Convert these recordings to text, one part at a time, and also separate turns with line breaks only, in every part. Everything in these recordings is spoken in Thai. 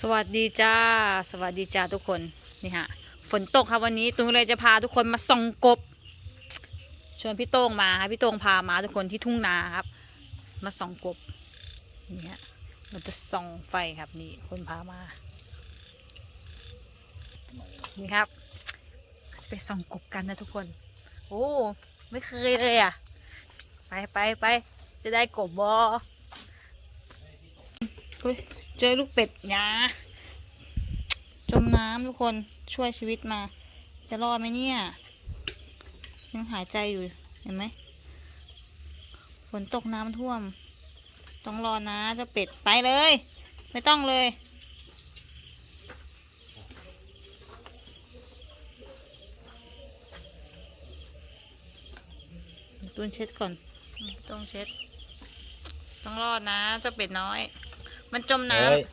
สวัสดีจ้า สวัสดีจ้าทุกคนนี่ฮะฝนตกครับวันนี้ตุ้งเลยจะพาทุกคนมาส่องกบ ชวนพี่โต้งมาครับพี่โต้งพามาทุกคนที่ทุ่งนาครับ มาส่องกบนี่ฮะเราจะส่องไฟครับนี่คนพามานี่ครับจะไปส่องกบกันนะทุกคน โอ้ไม่เคยเลยอะ ไปไปไปจะได้กบบออุ้ย เจอลูกเป็ดยาจมน้ำทุกคนช่วยชีวิตมา จะรอดไหมเนี่ย ยังหายใจอยู่เห็นไหมฝนตกน้ำท่วม ต้องรอนะเจ้าเป็ดไปเลย ไม่ต้องเลยตุนเช็ดก่อน ต้องเช็ด ต้องรอดนะเจ้าเป็ดน้อย มันจมน้ำ
เฮ้ย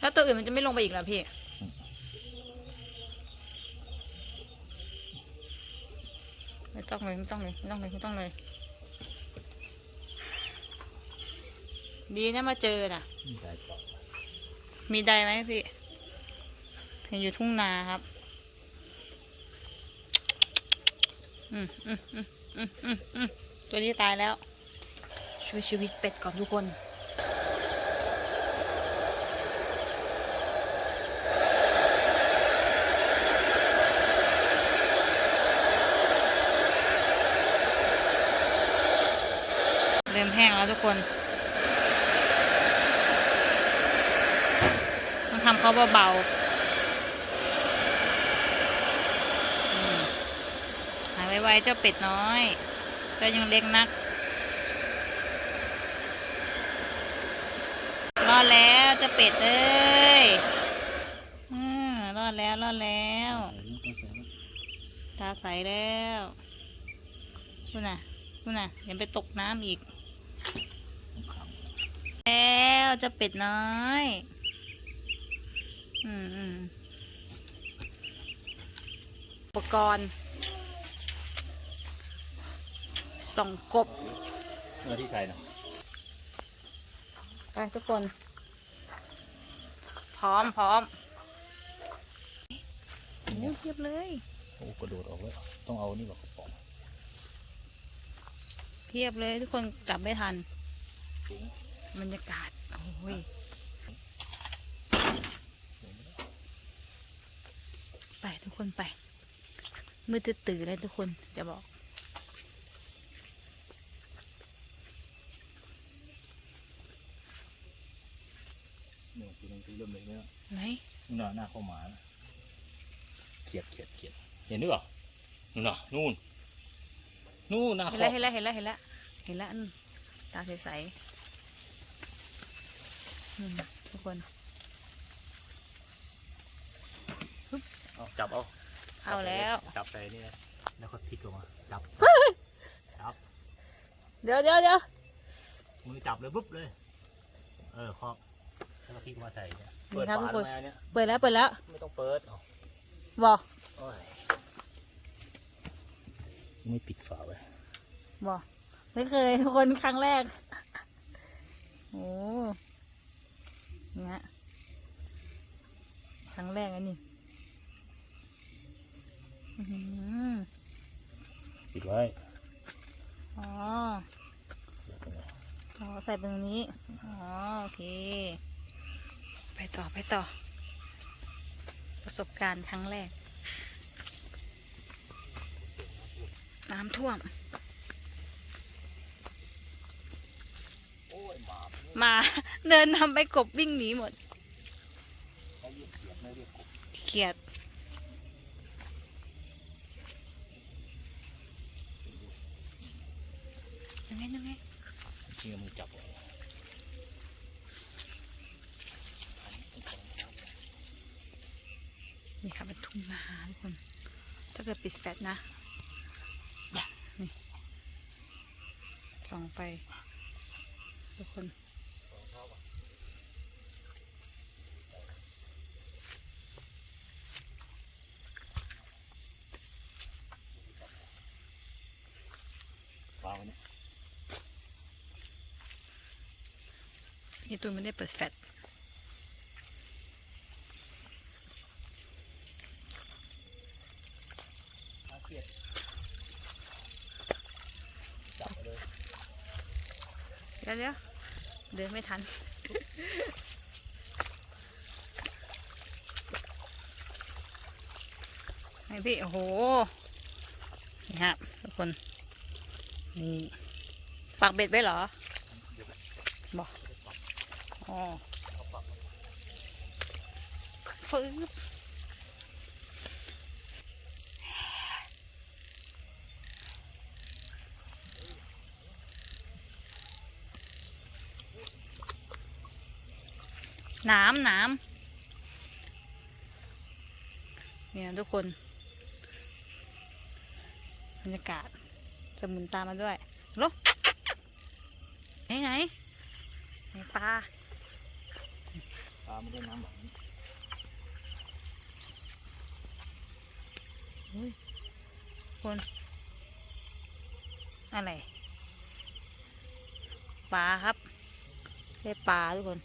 แล้วตัวอื่นมันจะไม่ลงไปอีกเหรอพี่ ไม่ต้องเลยไม่ต้องเลยไม่ต้องเลยไม่ต้องเลย ดีนะมาเจอน่ะ
ได้ปะ
มีใดไหมพี่ เห็นอยู่ทุ่งนาครับ อืมอืมอืมอืมอืมอืมตัวนี้ตายแล้ว ช่วยชีวิตเป็ดก่อนทุกคนเริ่มแห้งแล้วทุกคน ต้องทำเขาเบาๆหายไวๆเจ้าเป็ดน้อยเจ้ายังเล็กนัก รอ ดแล้วเจ้าเป็ดเอ้ยอืมรอดแล้วรอดแล้วตาใสแล้วคุณน่ะคุณน่ะอย่าไปตกน้ำอีก แล้วเจะเป็ดน้อย อืมอืมอุปกรณ์ส่องกบ
เมื่อที่ใส่นะ
ไปทุกคนพ ร้อมพร้อมโอ้เทียบเลย
โอ้กระโดดออกแล้วต้องเอานี่หรอกกระป๋อง
เทียบเลยทุกคนกลับไม่ทันบรรยากาศโอ้ยไปทุกคนไปมืดตื่นๆเลยทุกคนจะบอก
นี่คือหนึ่งคือเริ่มเลยเนี่ย
ไหน
นู่นน่ะหน้าเข้าหมานะเขียดเขียดเขียดเห็นหรือเปล่านู่นน่ะนู่นนู่นหน้า
เห็น
เข้า
แล้วเห็นแล้วเห็นแล้วเห็นแล้วเห็นแล้วอืมตาใสๆอืมทุกคน
เอาจับเอา
เอาแล้ว
จับไปนี่นะแล้วก็พลิกออกมาจับจับ
เดี๋ยวเดี๋ยวเดี๋ยว
มือจับเลยปุ๊บเลย เออครอบ แล้วก็พลิกมาใส่เนี่ย
นี่ครับทุกคน
เปิดฝาทำไมอัเนี่ย
เปิดแล้วเปิดแล้ว
ไม่ต้องเปิดเอา
บอก
โอ้ยไม่ปิดฝาไว้
บอกไม่เคยทุกคนครั้งแรกโอ้เนี่ยครั้งแรกอันนี้อื้อหือ
ปิดไว้
อ๋อ
เดี๋ยวเป็นไง
อ๋อใส่เป็นตรงนี้ อ๋อโอเค ไปต่อไปต่อ ประสบการณ์ครั้งแรก น้ำท่วม
หมา
เดินทำไปกบวิ่งหนีหมด
เขาเรียกเขียดไม่เรียกกบ
เขียดยังไงยังไง
จริงๆมึงจับเอ
นี่ค่ะเป็นทุ่งนาทุกคน ถ้าเกิดปิดแฟลชนะนี่ส่องไฟทุกคน
วางไว้เนี่ย
นี่ตูนไม่ได้เปิดแฟลช
เอาเขียดจับไปเลย
เดี๋ยวเดี๋ยวเดินไม่ทัน ไอพี่ โอ้โห นี่ครับทุกคน นี่ปักเบ็ดไว้เหรอ บอก อ๋อปึ๊บ น้ำน้ำเนี่ยทุกคนบรรยากาศจะหมุนตามมาด้วยลกไหนไหนไหนปลา
ปลาไม่ได้น้ำหวาน
คนอะไรปลาครับได้ปลาทุกคน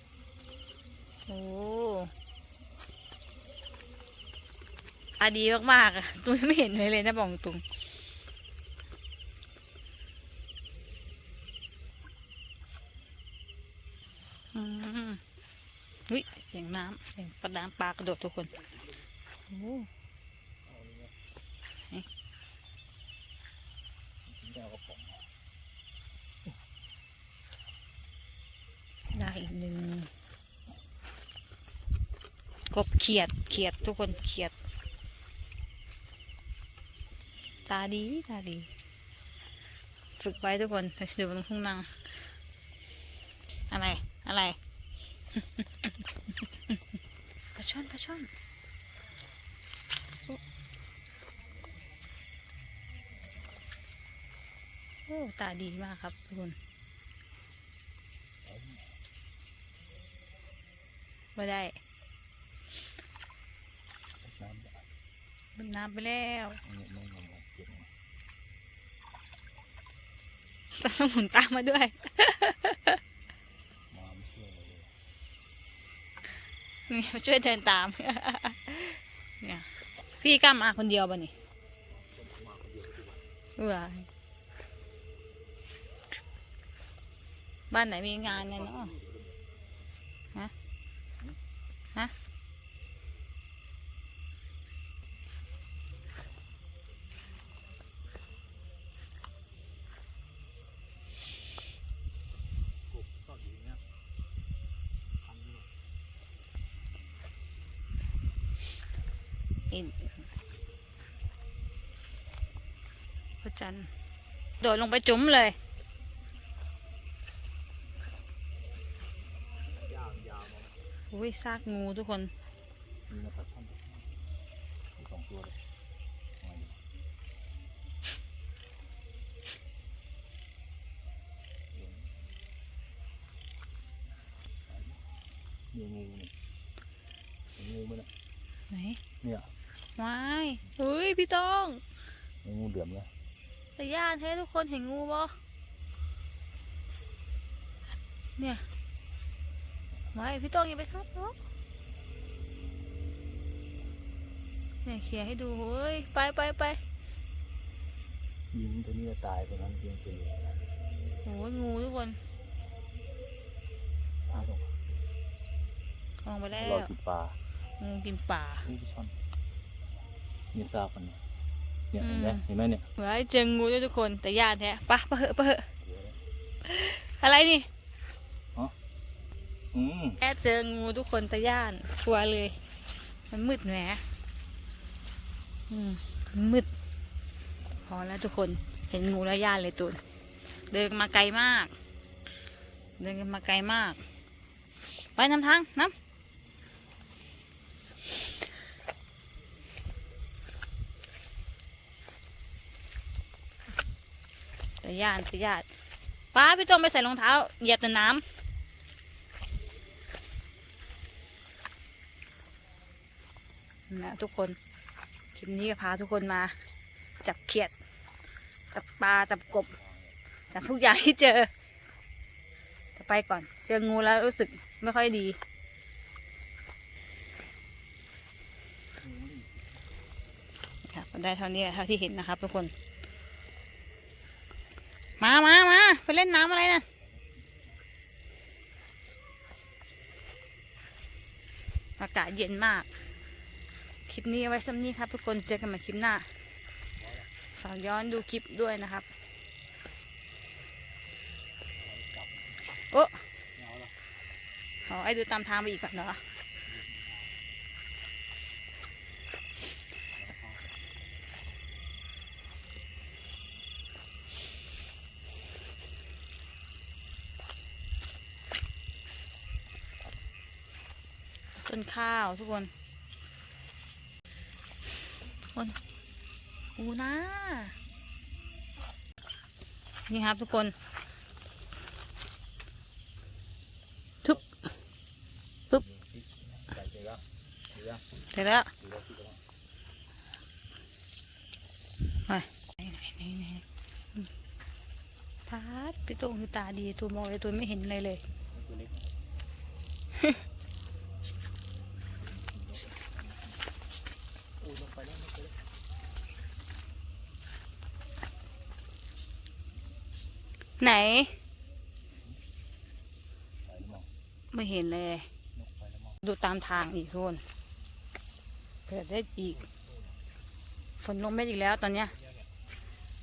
โอ้อาดีมากๆอะตุ้ยไม่เห็นเลยเลยนะบองตุงอืมเฮ้ยเสียงน้ำเสียงปลาดามปลากระโดดทุกคนโอ้
แก้วกระป๋อง
ได้อีกหนึ่งก บเขียดเขียดทุกคนเขียด ตาดีตาดี ฝึกไว้ทุกคนดูมันพุ่งนางอะไรอะไรปลาช่อนปลาช่อนโอ้ตาดีมากครับทุกคนไม่ได้
น้ำแบบ
มันน้ำไปแล้ว
นี้ไม่งงเจ็บ
ตาสมุนตามมาด้วย
มาไม่เชื่อเลย
นี่มาช่วยเดินตาม เนี่ยพี่กล้ามาคนเดียวป่ะนี่เออบ้านไหนมีงานเนี่ยเนาะฮะ ฮะ
กบก็อยู่เนี้ยทำอยู่
อิ นพระจันทร์โดดลงไปจุ๋มเลยอุ้ยซากงูทุกคน
มีมาตัดท่อนสองตัวเลยมาอยู่มีงูนี่เห็นงูไหมนะ
ไหน
เนี่ย
วาย เฮ้ยพี่ต้อง
เห็นงูเหลือมนะ
แต่ย่าแท้ทุกคนเห็นงูบ่เนี่ยไว้พี่ต้องอย่าไปทับเนาะเนี่ยเขี่ยร์ให้ดูเฮ้ยไปไปไป
ยิงตัวนี้จะตายตัวนั้นยิงตัวนี้
โอ้ยงูทุกคน
ตายลง
ลงไปแล้
รอ
ว
กินปลา
งูกินป่า
นี่พี่ช่อนนี่ซากมันเนี่ยเนี่ยเห็นไหม
อืม
เห็นไหมเนี่ย
ไว้เจองูด้วยทุกคนแต่ย่าแท้ปะปะเหอะปะเหอะ
เดี๋ยวนะ
อะไรนี่
อืม
แค่เจองูทุกคนแต่ย่านกลัวเลย มันมืดแหมอืมมันมืด พอแล้วทุกคนเห็นงูแล้วย่านเลยตูนเดินมาไกลมาก เดินกันมาไกลมาก ไปนำทางน้ำ แต่ย่านแต่ย่านป้าพี่ต้องไปใส่รองเท้าเหยียบแต่น้ำนะทุกคน คลิปนี้ก็พาทุกคนมา จับเขียด จับปลา จับกบ จับทุกอย่างที่เจอจับไปก่อน เจองูแล้วรู้สึกไม่ค่อยดีครับได้เท่านี้เท่าที่เห็นนะครับทุกคน มามามาไปเล่นน้ำอะไรนะอากาศเย็นมาก คลิปนี้ไว้ซ้ำนี้ครับ ทุกคนเจอกันใหม่คลิปหน้า ฝากย้อนดูคลิปด้วยนะครับ โอ้ขอไอ้ดูตามทางไปอีกก่อนเนาะ ต้นข้าวทุกคนทุกคนอูนะนี่ครับทุกคนทุบปุ๊บ
ใส่เกลือเกลือ
เสร็จแล้วไปไหนไหนไหนพาดพี่โต้งคือตาดีตัวมองเลยตัวไม่เห็นอะไรเลย
ตัวเล็กอุ้ยลงไปแล้วลงไปแล้ว
ไหน
ไม่
เห็นเลย ดูตามทางอีกทุนเกิดได้อีก ฝนลงเม็ดอีกแล้วตอนเนี้ย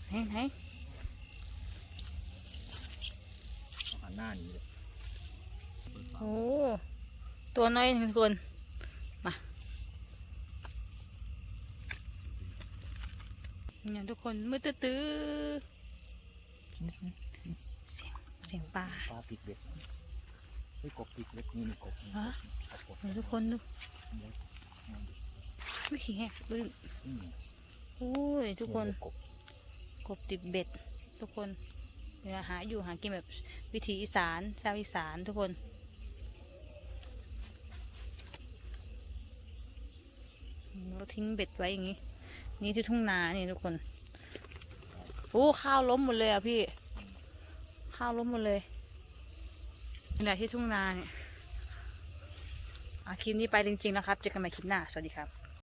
ไหนไหน
หันหน้านีเลย
โอ้ตัวน้อยทุกคนมาเนี่ยทุกคนมือตื้อ สียงเสียงปลา
ปลาปิดเบ็ดเฮ้ยกบปิดเบ็ดนี่นี่กบนี่
ฮะ
กบ
เดี๋ยวทุกคนดูไม่แหกลื่น
อืม
โอ้ยทุกคน
กบ
กบติดเบ็ด ทุกคนเนี่ยหาอยู่หากินแบบวิถีอีสานชาวอีสานทุกคนเราทิ้งเบ็ดไว้อย่างนี้ นี่ที่ทุ่งนานี่ทุกคน โอ้ข้าวล้มหมดเลยอะพี่ ข้าวล้มหมดเลยนี่แหละที่ทุ่งนาเนี่ยคลิปนี้ไปจริงๆนะครับ เจอกันใหม่คลิปหน้า สวัสดีครับ